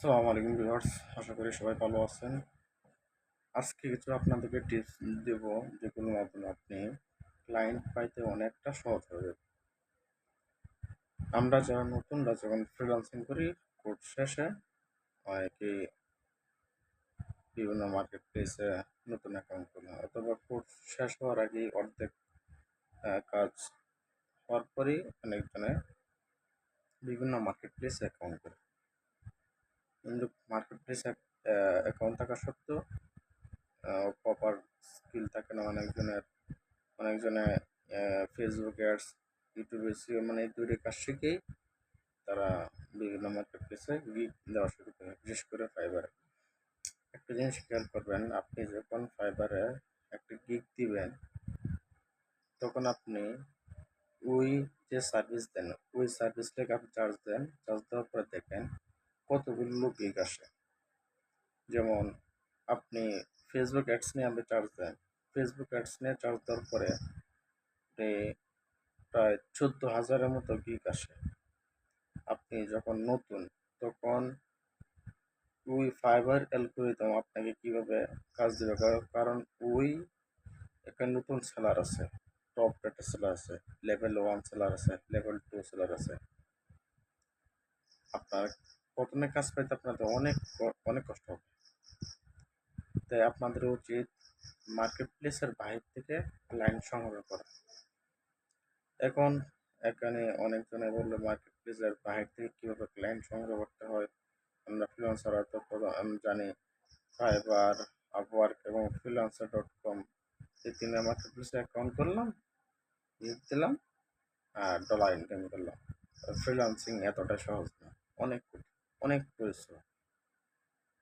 আসসালামু আলাইকুম ভিউয়ার্স, আশা করি সবাই ভালো আছেন। আজকে কিছু আপনাদেরকে টিপস দেব, যেগুলোর মাধ্যমে আপনি ক্লায়েন্ট পাইতে অনেকটা সহজ হয়ে যাবে। আমরা যারা নতুনরা যখন ফ্রিল্যান্সিং করি কোর্স শেষে অনেকে বিভিন্ন মার্কেট প্লেসে নতুন অ্যাকাউন্ট খোলে, অথবা কোর্স শেষ হওয়ার আগেই অর্ধেক কাজ হওয়ার পরেই অনেকজনে বিভিন্ন মার্কেট প্লেসে অ্যাকাউন্ট করে কিন্তু মার্কেট প্লেসে অ্যাকাউন্ট থাকা সত্ত্বেও প্রপার স্কিল থাকে না। অনেকজনের অনেকজনে ফেসবুক অ্যাডস ইউটিউবে সিও মানে এই দুইটি কাজ শিখেই তারা বিভিন্ন মার্কেট প্লেসে গিগ দেওয়া শুরু করে, বিশেষ করে ফাইবারে একটা জিনিস খেয়াল করবেন, আপনি যখন ফাইবারে একটা গিগ দিবেন, তখন আপনি ওই যে সার্ভিস দেন, ওই সার্ভিস থেকে আপনি চার্জ দেন চার্জ দেওয়ার পরে দেখেন কতগুলো গিগ আসে যেমন, আপনি ফেসবুক অ্যাডস নিয়ে আপনি চার্জ দেন। ফেসবুক অ্যাডস নিয়ে চার্জ দেওয়ার পরে প্রায় চোদ্দ হাজারের মতো গিগ আসে আপনি যখন নতুন, তখন ওই ফাইবার অ্যালগোরিদম আপনাকে কীভাবে কাজ দেবে? কারণ- ওই একটা নতুন সেলার আছে। টপ রেটের সেলার আছে লেভেল ওয়ান সেলার আছে লেভেল টু সেলার আছে। আপনার প্রথমে কাজ পাইতে আপনাদের অনেক অনেক কষ্ট হবে। তাই আপনাদের উচিত মার্কেট প্লেসের বাইরে থেকে লাইন সংগ্রহ করা। এখন এখানে অনেকজনে বলল মার্কেট প্লেসের বাইরে থেকে কীভাবে ক্লায়েন্ট সংগ্রহ করতে হয়? আমরা ফ্রিলান্সাররা তো প্রধান- আমি জানি ফাইবার আপওয়ার্ক এবং ফ্রিলান্সার ডট কম এই তিনটা মার্কেট প্লেসে অ্যাকাউন্ট করলাম লিখ দিলাম, আর ডলার ইনকাম করলাম। ফ্রিলান্সিং এতটা সহজ না, অনেক কঠিন। অনেক পরিশ্রম,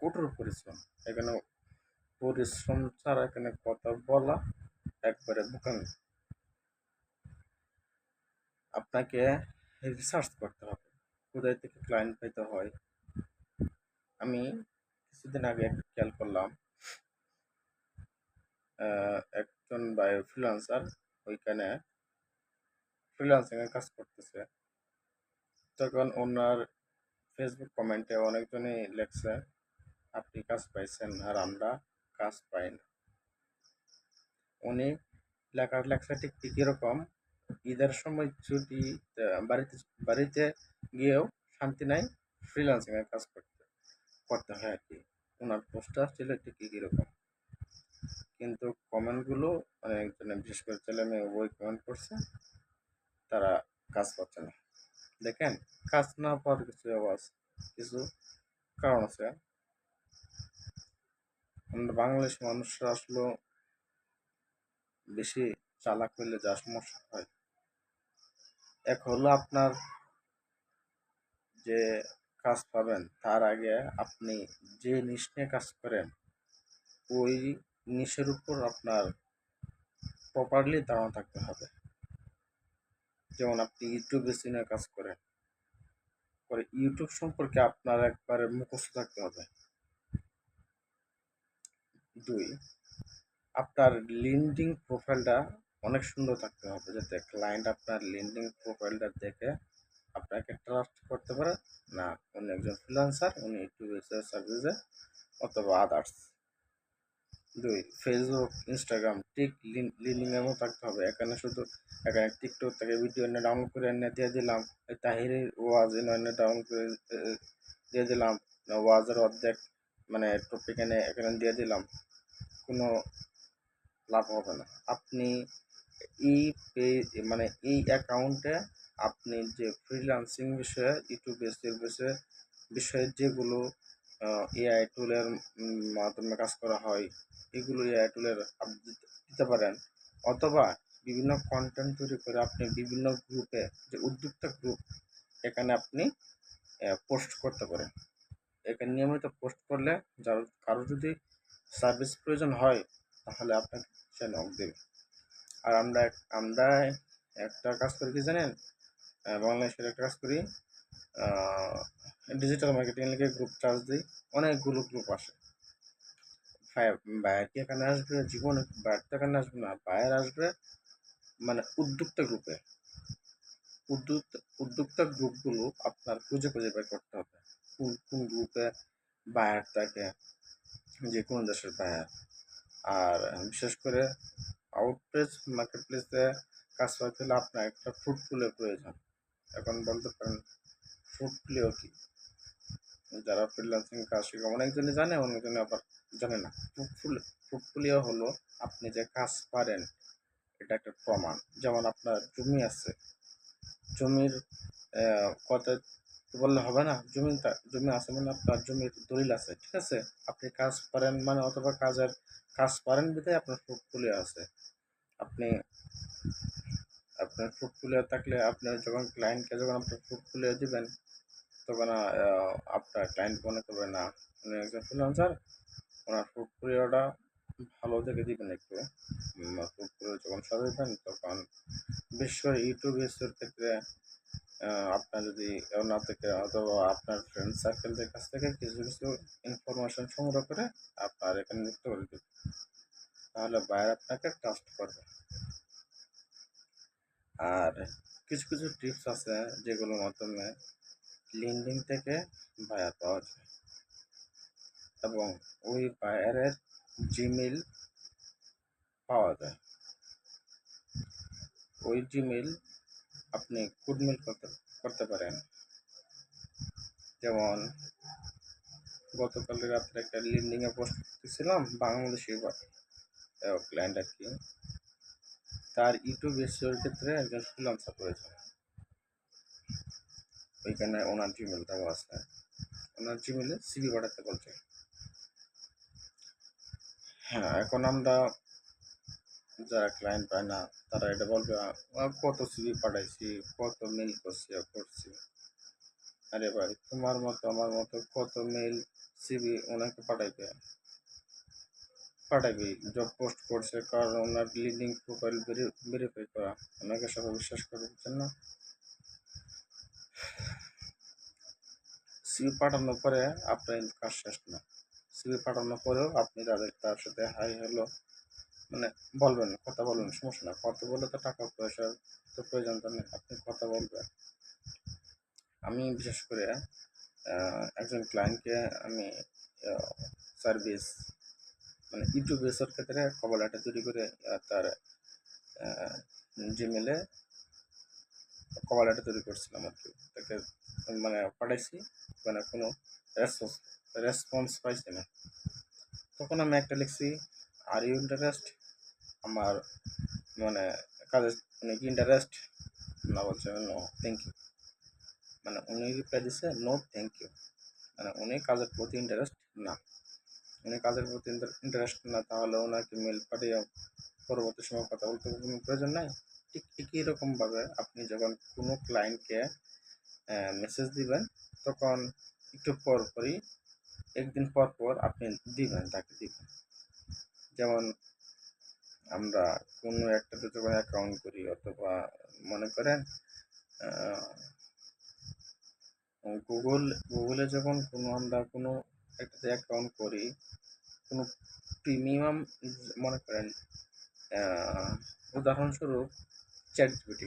কঠোর পরিশ্রম। এখানে পরিশ্রম ছাড়া এখানে কথা বলা একবারে বোকামি। আপনাকে রিসার্চ করতে হবে। কোথায় থেকে ক্লায়েন্ট পাইতে হয়? আমি কিছুদিন আগে একটা খেয়াল করলাম। একজন বাই ফ্রিলান্সার ওইখানে ফ্রিলান্সিং এর কাজ করতেছে। তখন ওনার ফেসবুক কমেন্টে অনেকজনই লেখছে, আপনি কাজ পাইছেন আর আমরা কাজ পাই না। উনি লেখার লেখা ঠিক ঠিক এরকম ঈদের সময় ছুটি বাড়িতে বাড়িতে গিয়েও শান্তি নাই ফ্রিল্যান্সিং এর কাজ করতে করতে হয় আর কি। ওনার পোস্টটা ছিল ঠিক এরকম কিন্তু কমেন্টগুলো অনেকজনে, বিশেষ করে ছেলে মেয়ে বই কমেন্ট করছে, তারা কাজ পাচ্ছে না। দেখেন, কাজ না পাওয়ার কিছু আওয়াজ কিছু কারণ আছে। আমরা বাংলাদেশ মানুষরা আসলে বেশি চালাক হইলে যা সমস্যা হয়। এক হলো আপনার যে কাজ পাবেন, তার আগে আপনি যে নিশ নিয়ে কাজ করেন, ওই নিশের উপর আপনার প্রপারলি ধারণা থাকতে হবে। যেমন আপনি ইউটিউবে সিনে কাজ করেন, পরে ইউটিউব সম্পর্কে আপনার একবারে মুখস্থ থাকতে হবে। দুই, আপনার লিন্ডিং প্রোফাইলটা অনেক সুন্দর থাকতে হবে যাতে ক্লায়েন্ট আপনার লিন্ডিং প্রোফাইলটা দেখে আপনাকে ট্রাস্ট করতে পারে, না উনি একজন ফ্রিল্যান্সার উনি ইউটিউবে সার্ভিসে অথবা আদার্স দুই ফেসবুক ইনস্টাগ্রাম ঠিক লিডিং এর মতো থাকতে হবে। এখানে শুধু, এখানে টিকটক থেকে ভিডিও এনে ডাউনলোড করে এনে দিয়ে দিলাম। তাহিরের ওয়াজ এনে ডাউনলোড করে দিয়ে দিলাম। ওয়াজের অর্ধেক মানে টপিক এনে এখানে দিয়ে দিলাম। কোনো লাভ হবে না। আপনি এই মানে এই অ্যাকাউন্টে আপনি যে ফ্রিল্যান্সিং বিষয়ে ইউটিউব বিষয়ে বিষয়ে যেগুলো এআই টুলের মাধ্যমে কাজ করা হয় এগুলো এআই টুলের আপডেট দিতে পারেন। অথবা বিভিন্ন কন্টেন্ট তৈরি করে আপনি বিভিন্ন গ্রুপে যে উদ্যোক্তা গ্রুপ এখানে আপনি পোস্ট করতে পারেন। এখানে নিয়মিত পোস্ট করলে যার, কারও যদি সার্ভিস প্রয়োজন হয়, তাহলে আপনাকে সে নক দেবে। আর আমরা আমরা একটা কাজ করি কি জানেন? বাংলাদেশের একটা কাজ করি ডিজিটাল মার্কেটিং লিখে গ্রুপ চার্জ দিই। অনেকগুলো গ্রুপ আসে। বায়ার কি এখানে আসবে? জীবনে বায়ার তো এখানে আসবে না। বায়ার আসবে মানে উদ্যোক্তা গ্রুপে উদ্যোক্তা উদ্যোক্তা গ্রুপগুলো আপনার খুঁজে খুঁজে বের করতে হবে। কোন কোন গ্রুপে বায়ার থাকে? যে কোনো দেশের বায়ার আর বিশেষ করে আউটপ্লেস মার্কেট প্লেসে কাজ করতে হলে আপনার একটা ফ্রুটফুলের প্রয়োজন। এখন বলতে পারেন ফ্রুটফুলিও কি? যারা ফ্রিল্যান্সিং কাজ শিখে, অনেকজনই জানে অনেকজনে আবার জানে না। ফ্রুটফুলিও হলো আপনি যে কাজ পারেন, এটা একটা প্রমাণ। যেমন আপনার জমি আছে। জমির কত বললে হবে না? জমিটা জমি আছে মানে আপনার জমির দলিল আছে, ঠিক আছে? আপনি কাজ পারেন মানে অথবা কাজের কাজ পারেন বিধায় আপনার পোর্টফোলিও আছে। আপনি, আপনার পোর্টফোলিও থাকলে আপনি যখন ক্লায়েন্টকে যখন আপনার পোর্টফোলিও দিবেন তখন আহ, আপনার ক্লায়েন্ট মনে করবে না। উনি একজন ফ্রিল্যান্সার ওনার পোর্টফোলিওটা ভালো দেখে দিবেন একটু। পোর্টফোলিও যখন সাজাবেন তখন করে ইউটিউব এর ক্ষেত্রে আপনার যদি ওনার থেকে অথবা আপনার ফ্রেন্ড সার্কেলদের কাছ থেকে কিছু কিছু ইনফরমেশন সংগ্রহ করে আপনার এখানে যুক্ত করে দেবেন তাহলে বায়ার আপনাকে ট্রাস্ট করবে। আর কিছু কিছু টিপস আছে যেগুলোর মাধ্যমে লিঙ্কডিন থেকে বায়ার পাওয়া যায়। এবং ওই বায়ারের জিমেল পাওয়া যায়। ওই জিমেল আপনি গুডমেল করতে করতে পারেন। যেমন গতকাল রাত্রে একটা লিঙ্কডিনে পোস্ট করতেছিলাম, বাংলাদেশি ক্লায়েন্ট আর কি। তার ইউটিউব এসিওর ক্ষেত্রে একজন ফ্রিলান্সার রয়েছে ওইখানে ওনার জিমেল দেওয়া আছে। ওনার জিমেলে সিভি পাঠাতে বলছে। হ্যাঁ এখন আমরা যারা ক্লায়েন্ট পায় না তারা এটা বলবে "আহ, কত সিভি পাঠাইছি কত মেল করছি করছি? আরে ভাই তোমার মতো আমার মতো কত মেল সিভি ওনাকে পাঠাইবে? পাঠাবি জব পোস্ট করছে কারণ ওনার লিডিং প্রোফাইল ভেরিফাই করা। ওনাকে সবাই বিশ্বাস করে না? সিভি পাঠানোর পরে আপনার কাজ শেষ না। সিভি পাঠানোর পরেও আপনি তাদের তার সাথে হাই হ্যালো মানে বলবেন কথা বলবেন সমস্যা না কথা বলে তো টাকা পয়সা তো প্রয়োজন তো নেই আপনি কথা বলবেন। আমি বিশেষ করে একজন ক্লায়েন্টকে আমি সার্ভিস মানে ইউটিউব বেসের ক্ষেত্রে কভার লেটার তৈরি করে তার জিমেলে কভার লেটার তৈরি করছিলাম আর কি। তাকে মানে পাঠাইছি মানে কোনো রেসপন্স রেসপন্স পাইছি না। তখন আমি একটা লিখছি আর ইউ ইন্টারেস্ট আমার মানে কাজে মানে কি ইন্টারেস্ট না বলছে নো থ্যাংক ইউ মানে উনি রিপ্লাই দিছে নো থ্যাংক ইউ মানে উনি কাজের প্রতি ইন্টারেস্ট না। উনি কাজের প্রতি ইন্টারেস্ট না, তাহলে ওনাকে মেল পাঠিয়ে পরবর্তী সময় কথা বলতে কোনো প্রয়োজন নাই। ঠিক একই রকমভাবে আপনি যখন কোনো ক্লায়েন্টকে মেসেজ দিবেন, তখন একটু পর পরই, একদিন পর পর আপনি দিবেন, তাকে দিবেন। যেমন আমরা কোনো একটাতে যখন অ্যাকাউন্ট করি অথবা মনে করেন গুগল গুগলে যখন কোনো আমরা কোনো একটাতে অ্যাকাউন্ট করি, কোনো প্রিমিয়াম মনে করেন উদাহরণস্বরূপ চ্যাট জিপিটি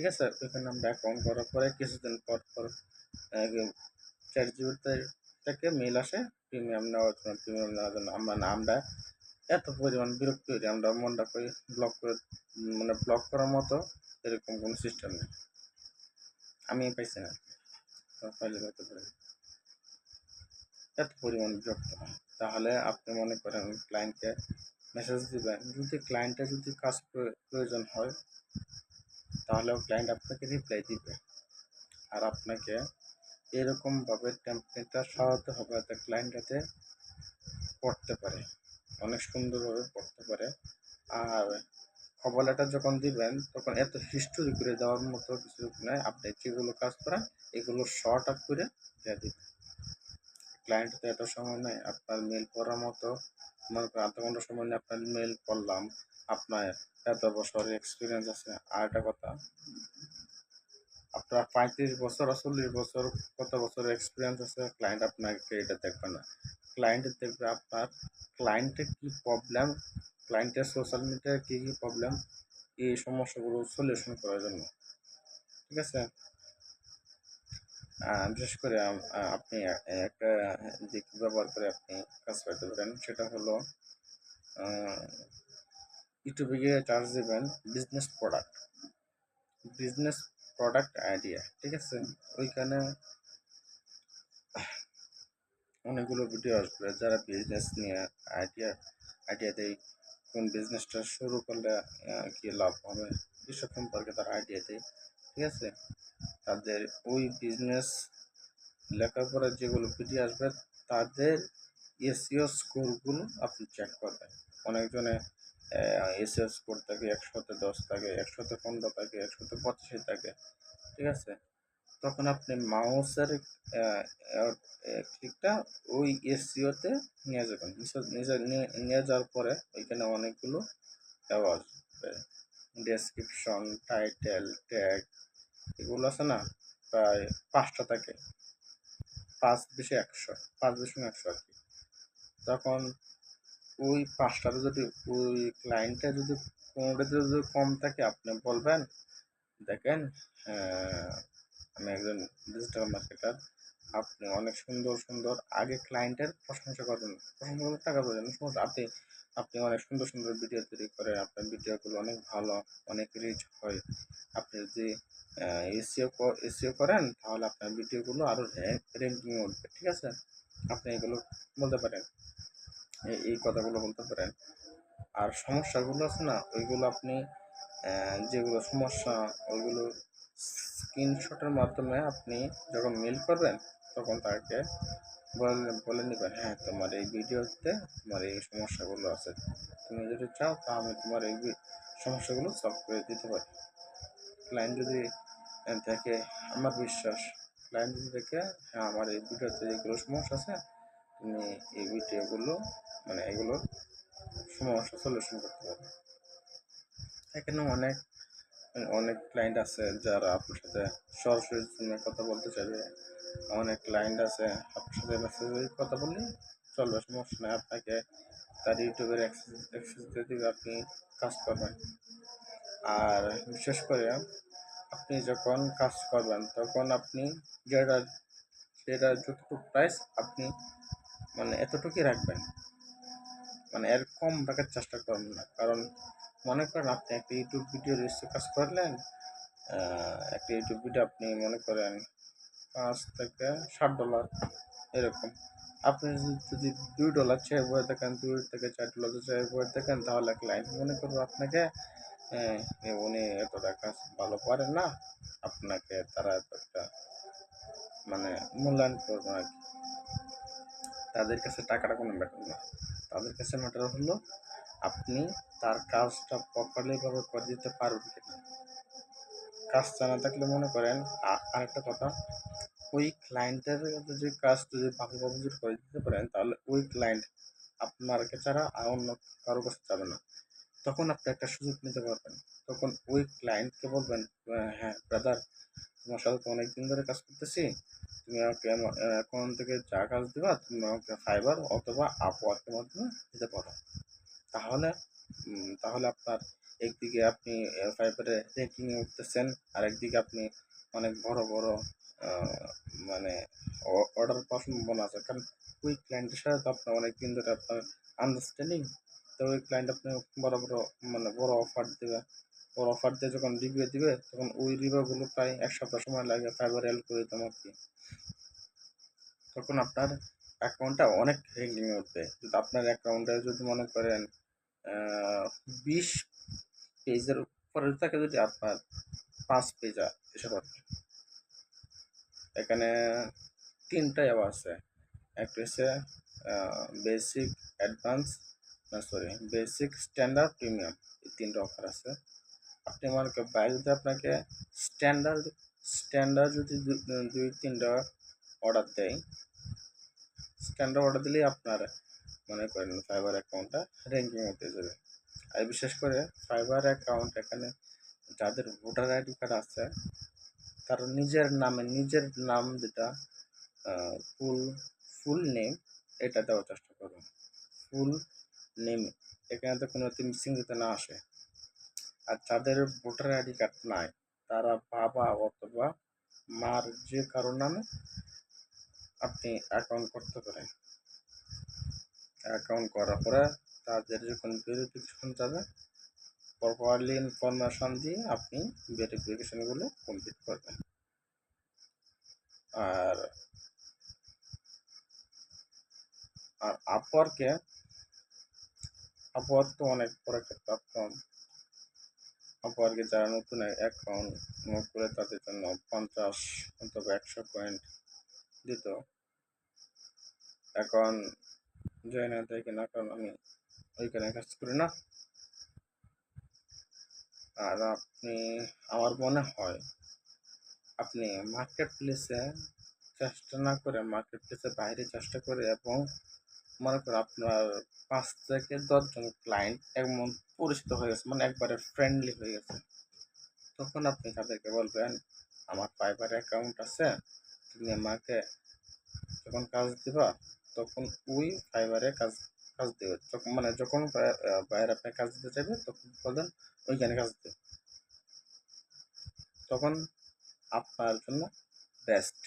ঠিক আছে? ওইখানে আমরা অ্যাকাউন্ট করার পরে কিছুদিন পর পর চ্যাট জিপিটি থেকে মেল আসে প্রিমিয়াম নেওয়ার জন্য প্রিমিয়াম নেওয়ার জন্য। আমরা আমরা এত পরিমাণ বিরক্ত হই, আমরা মনটা করে ব্লক করে মানে ব্লক করার মতো এরকম কোনো সিস্টেম নেই। আমি পাইছি না। এত পরিমাণ বিরক্ত হয় তাহলে আপনি মনে করেন ক্লায়েন্টকে মেসেজ দিবেন। যদি ক্লায়েন্টের যদি কাজ প্রয়- প্রয়োজন হয় তাহলেও ক্লায়েন্ট আপনাকে রিপ্লাই দিবে। আর আপনাকে এরকমভাবে টেমপ্লেটটা সাজাতে হবে যাতে ক্লায়েন্ট যাতে পড়তে পারে। অনেক সুন্দরভাবে পড়তে পারে। আর খবর লেটার যখন দিবেন, তখন এত হিস্টোরি করে দেওয়ার মতো কিছু নয় আপনি যেগুলো কাজ করেন, এগুলো শর্ট আপ করে দিয়ে দিবেন। ক্লায়েন্ট তো এত সময় নেই। আপনার মেল পড়ার মতো, মনে করেন আধা ঘণ্টা সময় নিয়ে আপনার মেল পড়লাম। আপনার এত বছর এক্সপিরিয়েন্স আছে। আর একটা কথা, আপনার পঁয়ত্রিশ বছর চল্লিশ বছর কত বছর এক্সপিরিয়েন্স আছে ক্লায়েন্ট আপনাকে এটা দেখবে না। ক্লায়েন্ট দেখবে আপনার ক্লায়েন্টের কী প্রবলেম ক্লায়েন্টের সোশ্যাল মিডিয়ায় কী কী প্রবলেম এই সমস্যাগুলো সলিউশন করার জন্য। ঠিক আছে? বিশেষ করে আপনি একটা দিক ব্যবহার করে আপনি কাজ করতে পারেন, সেটা হলো ইউটিউবে গিয়ে চার্জ দেবেন business product business product idea ঠিক আছে? ওইখানে অনেকগুলো ভিডিও আসবে। যারা বিজনেস নিয়ে আইডিয়া আইডিয়া দেয় কোন বিজনেসটা শুরু করলে কি লাভ হবে, এসব সম্পর্কে তারা আইডিয়া দেয় ঠিক আছে? তাদের ওই বিজনেস লেখাপড়া যেগুলো ভিডিও আসবে, তাদের এসিও স্কোরগুলো আপনি চেক করবেন। অনেকজনে এসিও স্কোর থাকে, একশোতে দশ থাকে, একশোতে পনেরো থাকে, একশোতে পঁচাশি থাকে, ঠিক আছে? তখন আপনি মাউসের ক্লিকটা ওই এসিওতে নিয়ে যাবেন। নিয়ে যাওয়ার পরে ওইখানে অনেকগুলো দেওয়া আসবে। ডেসক্রিপশন টাইটেল ট্যাগ এগুলো আছে না? প্রায় পাঁচটা থাকে। পাঁচ বেশি একশো, পাঁচ বেশি একশো আর কি। তখন ওই পাঁচটাতে যদি, ওই ক্লায়েন্টটা যদি কোনোটাতে যদি কম থাকে, আপনি বলবেন, দেখেন আমি একজন ডিজিটাল মার্কেটার আপনি অনেক সুন্দর সুন্দর আগে ক্লায়েন্টের প্রশংসা করবেন। প্রশংসা করলে টাকা পাবেন আপনি আপনি অনেক সুন্দর সুন্দর ভিডিও তৈরি করেন আপনার ভিডিওগুলো অনেক ভালো, অনেক রিচ হয়। আপনি যদি এসিও এসিও করেন, তাহলে আপনার ভিডিওগুলো আরও র্যাঙ্কিং উঠবে, ঠিক আছে? আপনি এগুলো বলতে পারেন। এই- কথাগুলো বলতে পারেন। আর সমস্যাগুলো আছে না, ওইগুলো আপনি যেগুলো সমস্যা, ওইগুলো স্ক্রিনশটের মাধ্যমে আপনি যখন মেল করবেন, তখন তাকে বলে নেবেন হ্যাঁ তোমার এই ভিডিওতে তোমার এই সমস্যাগুলো আছে। তুমি যদি চাও তা আমি তোমার এই সমস্যাগুলো সলভ করে দিতে পারি। ক্লায়েন্ট যদি দেখে, আমার বিশ্বাস ক্লায়েন্ট যদি দেখে হ্যাঁ আমার এই ভিডিওতে যেগুলো সমস্যা আছে তুমি এই ভিডিওগুলো মানে এগুলো সমস্যা সলিউশন করতে পারবে এখানে অনেক অনেক ক্লায়েন্ট আছে যারা আপনার সাথে সরাসরি ফোনে কথা বলতে চাইবে। অনেক ক্লায়েন্ট আছে আপনার সাথে মেসেজে কথা বললে চলবে, সমস্যা নেই। আপনাকে তার ইউটিউবের অ্যাক্সেস দিয়ে দিবে, আপনি কাজ করবেন। আর বিশেষ করে আপনি যখন কাজ করবেন, তখন আপনি যেটা যেটা যতটুকু প্রাইস আপনি মানে এতটুকুই রাখবেন। মানে এর কম রাখার চেষ্টা করবেন না। কারণ মনে করেন আপনি একটা ইউটিউব ভিডিও রেজিস্টার কাজ করলেন একটা ইউটিউব ভিডিও আপনি মনে করেন পাঁচ থেকে ষাট ডলার এরকম। আপনি যদি- দুই ডলার চেয়ে বয়ে দেখেন দুই থেকে চার ডলার চেয়ে বয়ে দেখেন তাহলে ক্লায়েন্ট মনে করবে আপনাকে উনি এতটা কাজ ভালো পারেন না। আপনাকে তারা এত একটা মানে মূল্যায়ন করবে আর কি। তাদের কাছে টাকাটা কোনো ম্যাটার না। তাদের কাছে ম্যাটার হলো আপনি তার কাজটা প্রপারলি ভাবে করে দিতে পারবেন কিনা। কাজ জানা থাকলে মনে করেন আরেকটা কথা, ওই ক্লায়েন্টের যদি কাজ যদি ভালোভাবে যদি করে দিতে পারেন, তাহলে ওই ক্লায়েন্ট আপনার ছাড়া আর অন্য কারও কাছে যাবে না। তখন আপনি একটা সুযোগ নিতে পারবেন। তখন ওই ক্লায়েন্টকে বলবেন হ্যাঁ ব্রাদার তোমার সাথে তো অনেকদিন ধরে কাজ করতেছি। তুমি আমাকে এখন থেকে যা কাজ দিবা, তুমি আমাকে ফাইবার অথবা আপওয়ার্কের মাধ্যমে দিতে পারো। তাহলে তাহলে আপনার একদিকে আপনি ফাইবারে র্যাঙ্কিংয়ে উঠতেছেন, আর একদিকে আপনি অনেক বড় বড় মানে অর্ডার পাওয়ার সম্ভাবনা আছে। কারণ ওই ক্লায়েন্টের সাথে তো আপনার অনেক দিন ধরে আপনার আন্ডারস্ট্যান্ডিং তো ওই ক্লায়েন্ট আপনি বড় বড় মানে বড় অফার দেবে। বড় অফার দিয়ে যখন রিভিউ দিবে, তখন ওই রিভিউগুলো প্রায় এক সপ্তাহ সময় লাগে ফাইবার অ্যালগোরিদম আর কি। তখন আপনার অ্যাকাউন্টটা অনেক র্যাঙ্কিংয়ে উঠবে। যদি আপনার অ্যাকাউন্টে যদি মনে করেন বিশ পেজের উপরে থাকে যদি আপনার পাঁচ পেজ এসে পারবে এখানে তিনটা অ্যাপ আছে। একটা হচ্ছে বেসিক অ্যাডভান্স না সরি বেসিক স্ট্যান্ডার্ড প্রিমিয়াম এই তিনটা অফার আছে। আপনি মনে করেন বাইরে যদি আপনাকে স্ট্যান্ডার্ড স্ট্যান্ডার্ড যদি দুই, তিনটা অর্ডার দেয় স্ট্যান্ডার্ড অর্ডার দিলেই আপনার মনে করেন ফাইবার অ্যাকাউন্টটা র্যাঙ্কিং হতে যাবে। আর বিশেষ করে ফাইবার অ্যাকাউন্ট এখানে যাদের ভোটার আইডি কার্ড আছে, তার নিজের নামে, নিজের নাম যেটা ফুল ফুল নেম এটা দেওয়ার চেষ্টা করুন। ফুল নেম এখানে তো কোনো মিসিং যাতে না আসে। আর যাদের ভোটার আইডি কার্ড নাই। তারা বাবা অথবা মার যে কারোর নামে আপনি অ্যাকাউন্ট করতে পারেন। অ্যাকাউন্ট করার পরে তাদের যখন ভেরিফিকেশন যাবে প্রপারলি ইনফরমেশন দিয়ে আপনি ভেরিফিকেশনগুলো কমপ্লিট করবেন। আর আর আপওয়ার্কে আপওয়ার্ক তো অনেক বড় একটা প্ল্যাটফর্ম আপওয়ার্কে যারা নতুন অ্যাকাউন্ট করে তাদের জন্য পঞ্চাশ অথবা একশো পয়েন্ট দিত। এখন যাই না তাই কিনা কারণ আমি ওইখানে কাজ করি না। আর আপনি, আমার মনে হয় আপনি মার্কেট প্লেসে চেষ্টা না করে মার্কেট প্লেসের বাইরে চেষ্টা করে এবং মনে করো আপনার পাঁচ থেকে দশজন ক্লায়েন্ট এমন পরিচিত হয়ে গেছে মানে একবারে ফ্রেন্ডলি হয়ে গেছে। তখন আপনি তাদেরকে বলবেন, আমার ফাইবার অ্যাকাউন্ট আছে, তুমি আমাকে যখন কাজ দিবা, তখন ওই ফাইবারে কাজ কাজ দেবে। যখন মানে যখন বাইরে আপনি কাজ দিতে চাইবে, তখন বলবেন, ওইখানে কাজ দেবে। তখন আপনার জন্য বেস্ট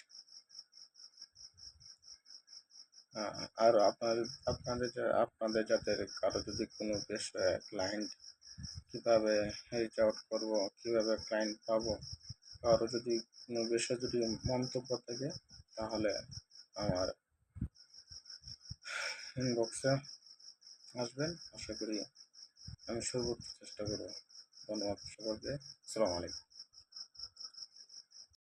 আর আপনার, আপনাদের আপনাদের যাদের কারও যদি কোনো বিষয়ে ক্লায়েন্ট কীভাবে রিচ আউট করব, কীভাবে ক্লায়েন্ট পাবো, কারও যদি কোনো বিষয়ে যদি মন্তব্য থাকে, তাহলে আমার ইনবক্সে আসবেন। আশা করি আমি সর্বোচ্চ চেষ্টা করব। ধন্যবাদ সকলকে আসসালামু আলাইকুম।